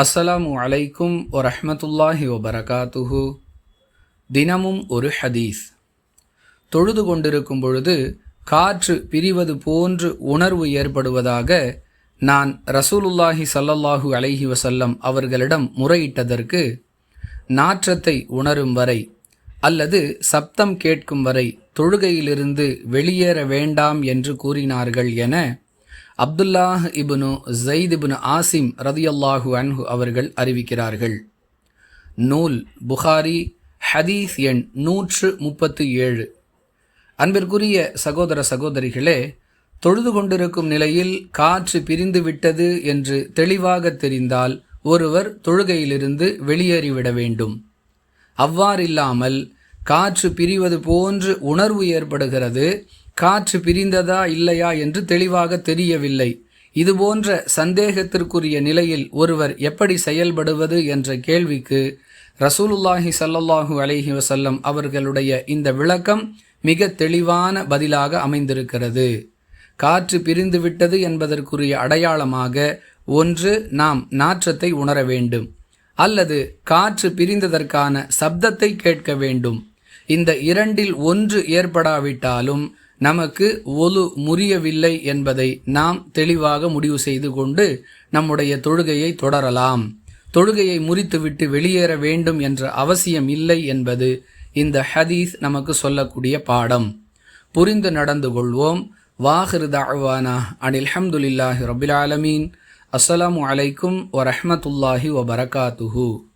அஸ்ஸலாமு அலைக்கும் வரஹ்மத்துல்லாஹி வபரகாத்துஹு. தினமும் ஒரு ஹதீஸ். தொழுது கொண்டிருக்கும் பொழுது காற்று பிரிவது போன்று உணர்வு ஏற்படுவதாக நான் ரசூலுல்லாஹி சல்லல்லாஹு அலைஹி வசல்லம் அவர்களிடம் முறையிட்டதற்கு நாற்றத்தை உணரும் வரை அல்லது சப்தம் கேட்கும் வரை தொழுகையிலிருந்து வெளியேற வேண்டாம் என்று கூறினார்கள் என அப்துல்லாஹ் இபுனு ஜெயித் இபுனு ஆசிம் ரதியல்லாஹு அன்ஹு அவர்கள் அறிவிக்கிறார்கள். நூல் புகாரி ஹதீஸ் எண் நூற்று முப்பத்து ஏழு. அன்பிற்குரிய சகோதர சகோதரிகளே தொழுது கொண்டிருக்கும் நிலையில் காற்று பிரிந்து விட்டது என்று தெளிவாக தெரிந்தால் ஒருவர் தொழுகையிலிருந்து வெளியேறிவிட வேண்டும். அவ்வாறில்லாமல் காற்று பிரிவது போன்று உணர்வு ஏற்படுகிறது காற்று பிரிந்ததா இல்லையா என்று தெளிவாக தெரியவில்லை. இதுபோன்ற சந்தேகத்திற்குரிய நிலையில் ஒருவர் எப்படி செயல்படுவது என்ற கேள்விக்கு ரசூலுல்லாஹி ஸல்லல்லாஹு அலஹி வசல்லம் அவர்களுடைய இந்த விளக்கம் மிக தெளிவான பதிலாக அமைந்திருக்கிறது. காற்று பிரிந்துவிட்டது என்பதற்குரிய அடையாளமாக ஒன்று நாம் நாற்றத்தை உணர வேண்டும். அல்லது காற்று பிரிந்ததற்கான சப்தத்தை கேட்க வேண்டும். இந்த இரண்டில் ஒன்று ஏற்படாவிட்டாலும் நமக்கு ஒலு முறியவில்லை என்பதை நாம் தெளிவாக முடிவு செய்து கொண்டு நம்முடைய தொழுகையை தொடரலாம். தொழுகையை முறித்துவிட்டு வெளியேற வேண்டும் என்ற அவசியம் இல்லை என்பது இந்த ஹதீஸ் நமக்கு சொல்லக்கூடிய பாடம். புரிந்து நடந்து கொள்வோம். வாஹிரு தாழ்வானா அனில் ஹம்துலில்லாஹி ரபில் ஆலமீன். அஸ்ஸலாமு அலைக்கும் வரஹ்மத்துல்லாஹி வபரகாத்துஹூ.